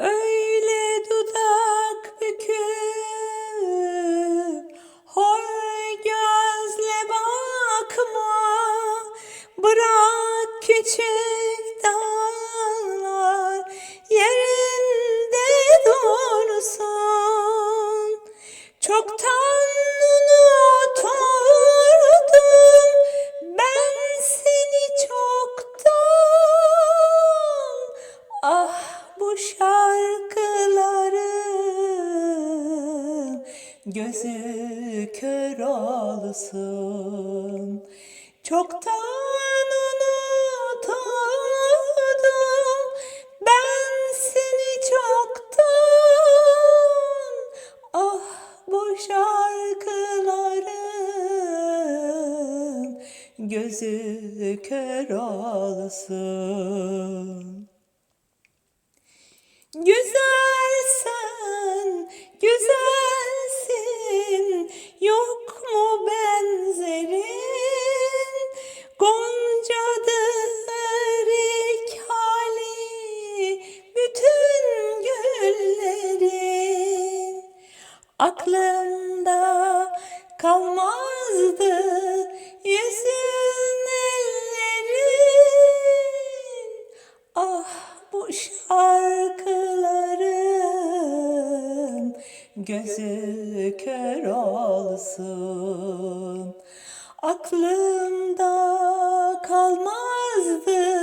Öyle dudak büküp hor gözle bakma. Bırak küçük dağlar yerinde dursun. Çoktan unuturdum ben seni çoktan. Ah bu şarkıların gözü kör olsun. Çoktan unuturdum ben seni çoktan. Ah bu şarkıların gözü kör olsun. Güzelsen, Aklımda kalmazdı yüzün ellerin. Ah bu şarkıların gözü kör olsun. Aklımda kalmazdı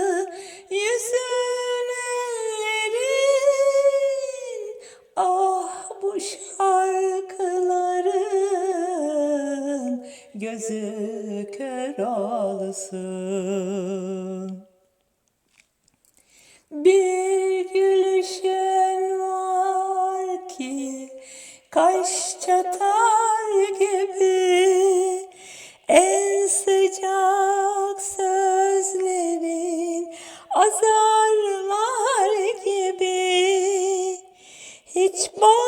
gözü kör olsun. Bir gülüşün var ki kaş çatar gibi en sıcak sözlerin azarlar gibi hiç bağlanır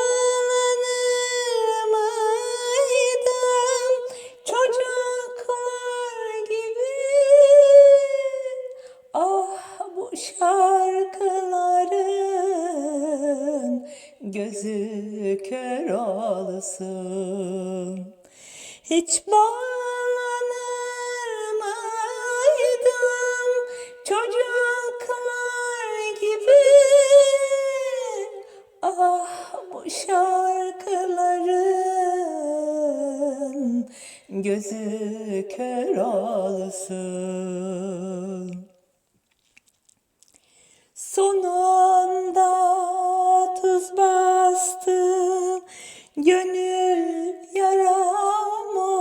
gözü kör olsun. Hiç bağlanır mıydım çocuklar gibi. Ah bu şarkıların gözü kör olsun. Sonunda tuz bastım gönül yarama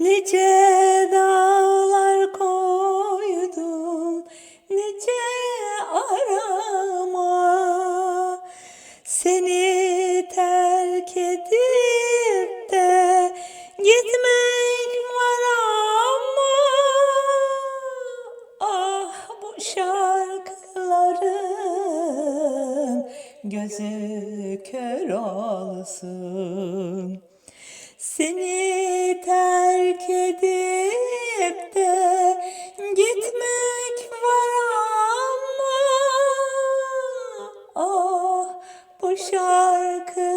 Nice gözü kör olsun. Seni terk edip de gitmek var ama Ah bu şarkı